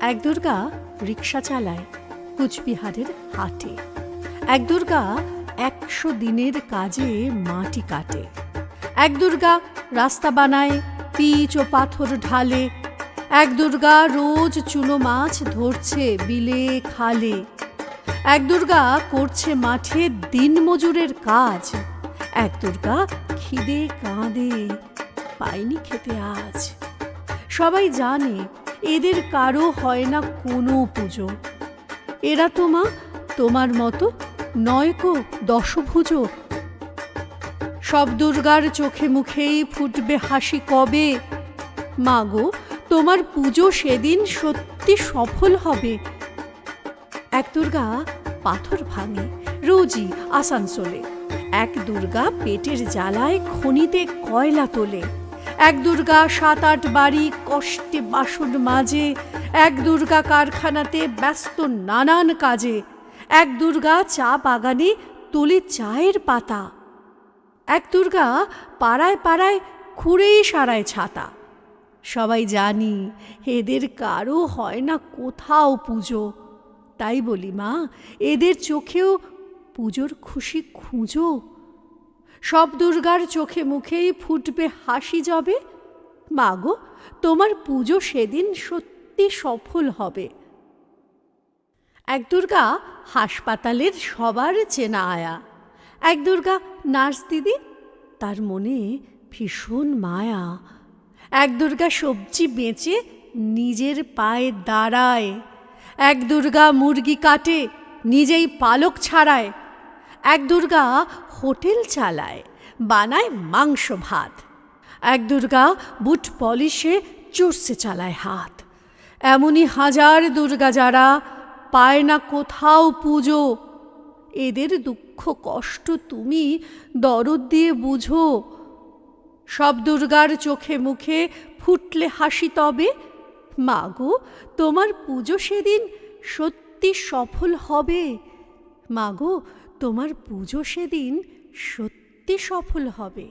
এক দুর্গা রিক্সা চালায় কুচবিহারের হাটে। এক দুর্গা একশো দিনের কাজে মাটি কাটে। এক দুর্গা রাস্তা বানায়, পিচ ও পাথর ঢালে। এক দুর্গা রোজ চুনো মাছ ধরছে বিলে খালে। এক দুর্গা করছে মাঠে দিনমজুরের কাজ। এক দুর্গা খিদে কাঁদে, পায়নি খেতে আজ। সবাই জানে এদের কারও হয় না কোনো পুজো। এরা তো মা, তোমার মতো নয়কো দশভুজো। সব দুর্গার চোখে মুখেই ফুটবে হাসি কবে? মাগো তোমার পুজো সেদিন সত্যি সফল হবে। এক দুর্গা পাথর ভাঙে, রোজই আসানসোলে। এক দুর্গা পেটের জ্বালায় খনিতে কয়লা তোলে। এক দুর্গা সাত আট বাড়ি কষ্টে বাসন মাঝে, এক দুর্গা কারখানাতে ব্যস্ত নানান কাজে, এক দুর্গা চা বাগানে তোলে চায়ের পাতা, এক দুর্গা পাড়ায় পাড়ায় খুঁড়েই সারায় ছাতা। সবাই জানি এদের কারও হয় না কোথাও পুজো। তাই বলি মা, এদের চোখেও পুজোর খুশি খুঁজো। সব দুর্গার চোখে মুখেই ফুটবে হাসি যাবে। মাগো তোমার পুজো সেদিন সত্যি সফল হবে। এক দুর্গা হাসপাতালের সবার চেনা আয়া। এক দুর্গা নার্স দিদি, তার মনে ভীষণ মায়া। এক দুর্গা সবজি বেঁচে নিজের পায়ে দাঁড়ায়। এক দুর্গা মুরগি কাটে, নিজেই পালক ছাড়ায়। এক দুর্গা হোটেল চালায়, বানায় মাংস ভাত। এক দুর্গা বুট পলিশে চড়ছে চালায় হাত। এমনই হাজার দুর্গা যারা পায় না কোথাও পুজো। এদের দুঃখ কষ্ট তুমি দরদ দিয়ে বুঝো। সব দুর্গার চোখে মুখে ফুটলে হাসি তবে। মাগো, তোমার পুজো সেদিন সত্যি সফল হবে। মাগো তোমার পুজো সেদিন সত্যি সফল হবে।